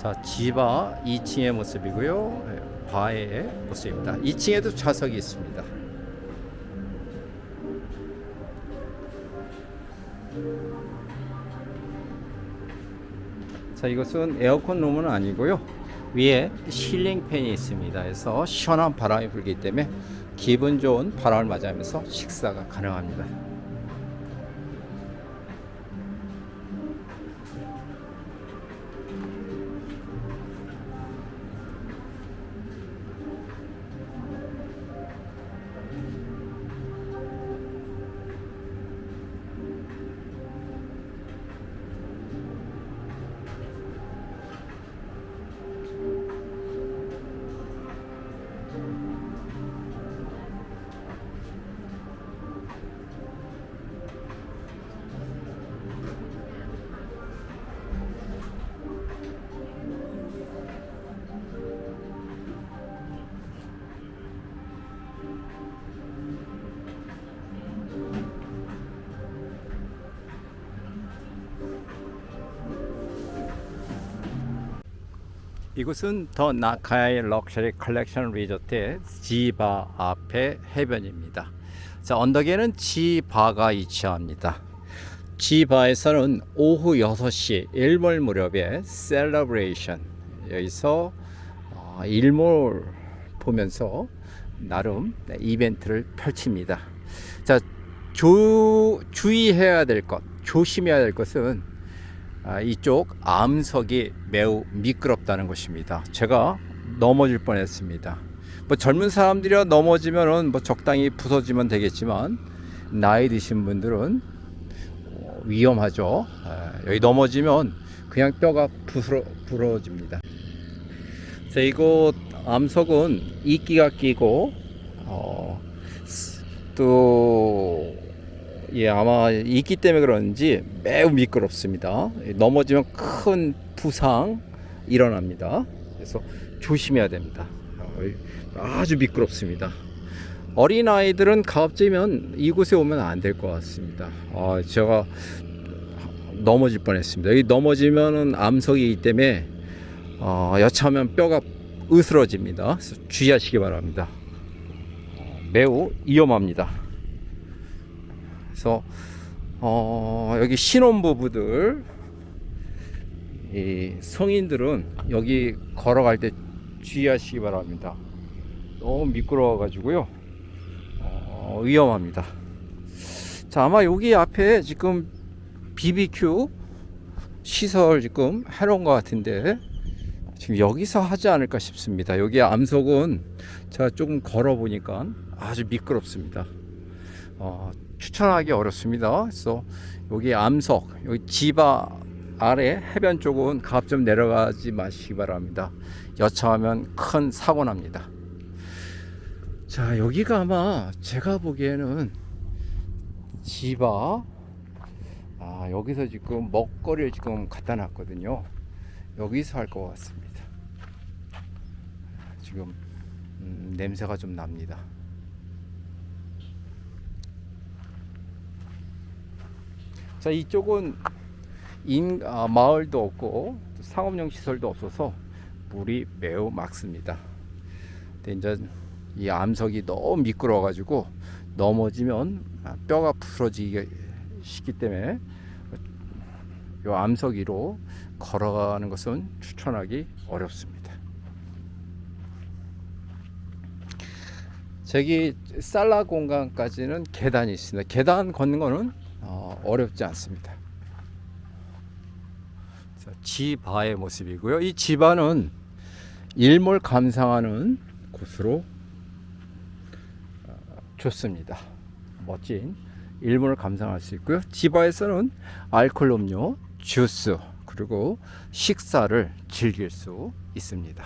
자, 지바 2층의 모습이고요. 네, 바의 모습입니다. 2층에도 좌석이 있습니다. 자, 이것은 에어컨 룸은 아니고요. 위에 실링 팬이 있습니다. 그래서 시원한 바람이 불기 때문에 기분 좋은 바람을 맞으면서 식사가 가능합니다. 이곳은 더 나카이 럭셔리 컬렉션 리조트의 지바 앞에 해변입니다. 자, 언덕에는 지바가 위치합니다. 지바에서는 오후 6시 일몰 무렵에 셀러브레이션 여기서 어, 일몰 보면서 나름 이벤트를 펼칩니다. 자, 조, 주의해야 될 것, 조심해야 될 것은 아, 이쪽 암석이 매우 미끄럽다는 것입니다. 제가 넘어질 뻔했습니다. 뭐 젊은 사람들이야 넘어지면은 뭐 적당히 부서지면 되겠지만 나이 드신 분들은 어, 위험하죠. 아, 여기 넘어지면 그냥 뼈가 부스러, 부러집니다. 자, 이곳 암석은 이끼가 끼고 어, 스- 또 예, 아마 있기 때문에 그런지 매우 미끄럽습니다. 예, 넘어지면 큰 부상 일어납니다. 그래서 조심해야 됩니다. 어, 아주 미끄럽습니다. 어린 아이들은 가급적이면 이곳에 오면 안 될 것 같습니다. 아, 제가 넘어질 뻔했습니다. 여기 넘어지면은 암석이기 때문에 어, 여차하면 뼈가 으스러집니다. 주의하시기 바랍니다. 어, 매우 위험합니다. 그래서 어, 여기 신혼부부들 이 성인들은 여기 걸어갈 때 주의하시기 바랍니다. 너무 미끄러워 가지고요 어, 위험합니다. 자 아마 여기 앞에 지금 BBQ 시설 지금 해놓은 것 같은데 지금 여기서 하지 않을까 싶습니다. 여기 암석은 제가 조금 걸어 보니까 아주 미끄럽습니다. 어, 추천하기 어렵습니다. 그래서 여기 암석, 여기 지바 아래 해변 쪽은 가급적 내려가지 마시기 바랍니다. 여차하면 큰 사고 납니다. 자, 여기가 아마 제가 보기에는 지바 아, 여기서 지금 먹거리를 지금 갖다 놨거든요. 여기서 할 것 같습니다. 지금 음, 냄새가 좀 납니다. 자 이쪽은 인 아, 마을도 없고 또 상업용 시설도 없어서 물이 매우 mak습니다. 근데 이제 이 암석이 너무 미끄러워 가지고 넘어지면 아, 뼈가 부러지기 때문에 이 암석 위로 걸어가는 것은 추천하기 어렵습니다. 저기 살라 공간까지는 계단이 있습니다. 계단 걷는 거는 어, 어렵지 않습니다. 자, 지바의 모습이고요. 이 지바는 일몰 감상하는 곳으로 어, 좋습니다. 멋진 일몰을 감상할 수 있고요. 지바에서는 알코올 음료, 주스 그리고 식사를 즐길 수 있습니다.